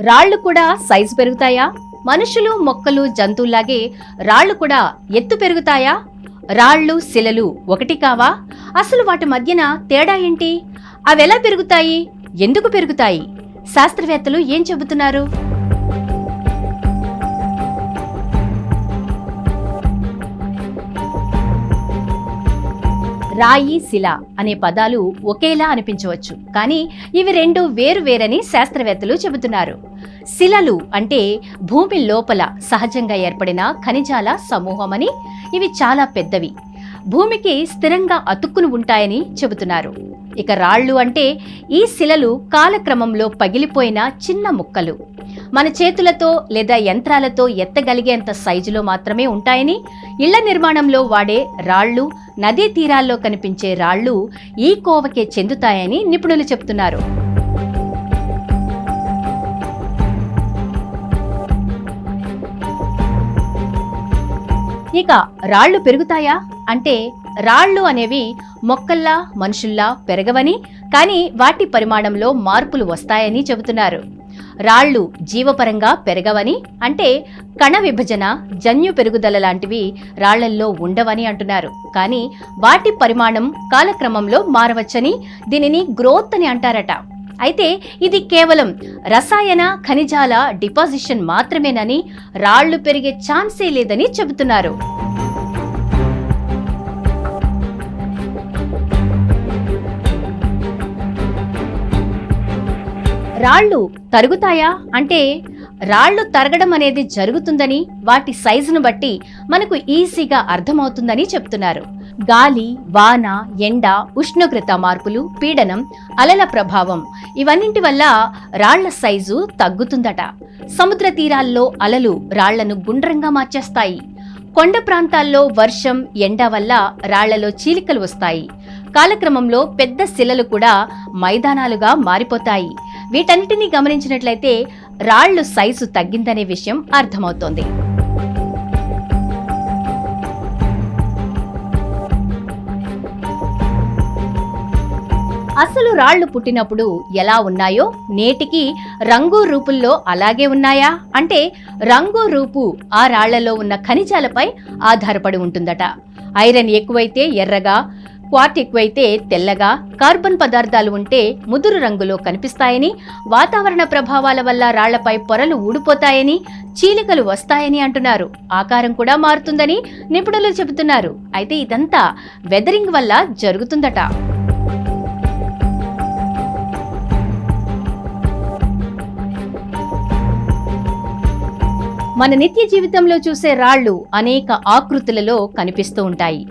రాళ్ళు కూడా సైజు పెరుగుతాయా? మనుషులు మొక్కలు జంతువుల్లాగే రాళ్ళు కూడా ఎత్తు పెరుగుతాయా? రాళ్ళు శిలలు ఒకటి కావా? అసలు వాటి మధ్యన తేడా ఏంటి? అవెలా పెరుగుతాయి? ఎందుకు పెరుగుతాయి? శాస్త్రవేత్తలు ఏం చెబుతున్నారు? రాయి శిల అనే పదాలు ఒకేలా అనిపించవచ్చు. కానీ ఇవి రెండు వేరు వేరని శాస్త్రవేత్తలు చెబుతున్నారు. శిలలు అంటే భూమి లోపల సహజంగా ఏర్పడిన ఖనిజాల సమూహమని ఇవి చాలా పెద్దవి. భూమికి స్థిరంగా అతుక్కుని ఉంటాయని చెబుతున్నారు. ఇక రాళ్ళు అంటే ఈ శిలలు కాలక్రమంలో పగిలిపోయిన చిన్న ముక్కలు. మన చేతులతో లేదా యంత్రాలతో ఎత్తగలిగేంత సైజులో మాత్రమే ఉంటాయని ఇళ్ళ నిర్మాణంలో వాడే రాళ్ళు నదీ తీరాల్లో కనిపించే రాళ్ళు ఈ కోవకే చెందుతాయని నిపుణులు చెప్తున్నారు. ఇక రాళ్ళు పెరుగుతాయా? అంటే రాళ్ళు అనేవి మొక్కల్లా మనుషుల్లా పెరగవని కానీ వాటి పరిమాణంలో మార్పులు వస్తాయని చెబుతున్నారు. రాళ్ళు జీవపరంగా పెరగవని అంటే కణ విభజన జన్యు పెరుగుదల లాంటివి రాళ్ళల్లో ఉండవని అంటున్నారు. కానీ వాటి పరిమాణం కాలక్రమంలో మారవచ్చని దీనిని గ్రోత్ అని అంటారట. అయితే ఇది కేవలం రసాయన ఖనిజాల డిపాజిషన్ మాత్రమేనని రాళ్ళు పెరిగే ఛాన్సే లేదని చెబుతున్నారు. రాళ్ళు తరుగుతాయా? అంటే రాళ్ళు తరగడం అనేది జరుగుతుందని వాటి సైజును బట్టి మనకు ఈజీగా అర్థమవుతుందని చెప్తున్నారు. గాలి వాన ఎండ ఉష్ణోగ్రత మార్పులు పీడనం అలల ప్రభావం ఇవన్నింటి వల్ల రాళ్ళ సైజు తగ్గుతుందట. సముద్ర తీరాల్లో అలలు రాళ్ళను గుండ్రంగా మార్చేస్తాయి. కొండ ప్రాంతాల్లో వర్షం ఎండ వల్ల రాళ్ళలో చీలికలు వస్తాయి. కాలక్రమంలో పెద్ద శిలలు కూడా మైదానాలుగా మారిపోతాయి. వీటన్నిటినీ గమనించినట్లయితే రాళ్ళు సైజు తగ్గిందనే విషయం అర్థమవుతోంది. అసలు రాళ్ళు పుట్టినప్పుడు ఎలా ఉన్నాయో నేటికి రంగు రూపుల్లో అలాగే ఉన్నాయా? అంటే రంగు రూపు ఆ రాళ్ళలో ఉన్న ఖనిజాలపై ఆధారపడి ఉంటుందట. ఐరన్ ఎక్కువైతే ఎర్రగా క్వాట్ ఎక్కువైతే తెల్లగా కార్బన్ పదార్థాలు ఉంటే ముదురు రంగులో కనిపిస్తాయని వాతావరణ ప్రభావాల వల్ల రాళ్ళపై పొరలు ఊడిపోతాయని చీలికలు వస్తాయని అంటున్నారు. ఆకారం కూడా మారుతుందని నిపుణులు చెబుతున్నారు. అయితే ఇదంతా వెదరింగ్ వల్ల జరుగుతుందట. మన నిత్య జీవితంలో చూసే రాళ్ళు అనేక ఆకృతులలో కనిపిస్తూ ఉంటాయి.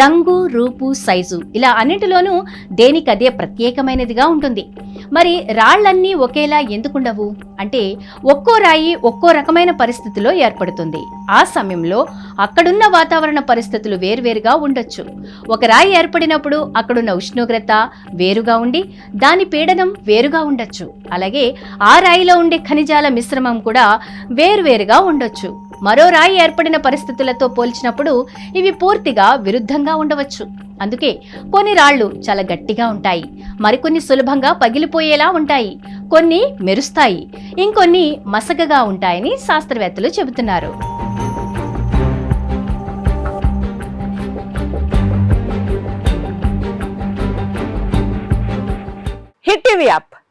రంగు రూపు సైజు ఇలా అన్నింటిలోనూ దేనికదే ప్రత్యేకమైనదిగా ఉంటుంది. మరి రాళ్ళన్నీ ఒకేలా ఎందుకుండవు? అంటే ఒక్కో రాయి ఒక్కో రకమైన పరిస్థితిలో ఏర్పడుతుంది. ఆ సమయంలో అక్కడున్న వాతావరణ పరిస్థితులు వేరువేరుగా ఉండొచ్చు. ఒక రాయి ఏర్పడినప్పుడు అక్కడున్న ఉష్ణోగ్రత వేరుగా ఉండి దాని పీడనం వేరుగా ఉండొచ్చు. అలాగే ఆ రాయిలో ఉండే ఖనిజాల మిశ్రమం కూడా వేరువేరుగా ఉండొచ్చు. మరో రాయి ఏర్పడిన పరిస్థితులతో పోల్చినప్పుడు ఇవి పూర్తిగా విరుద్ధంగా ఉండవచ్చు. అందుకే కొన్ని రాళ్ళు చాలా గట్టిగా ఉంటాయి. మరికొన్ని సులభంగా పగిలిపోయేలా ఉంటాయి. కొన్ని మెరుస్తాయి. ఇంకొన్ని మసకగా ఉంటాయని శాస్త్రవేత్తలు చెబుతున్నారు. Hit TV app.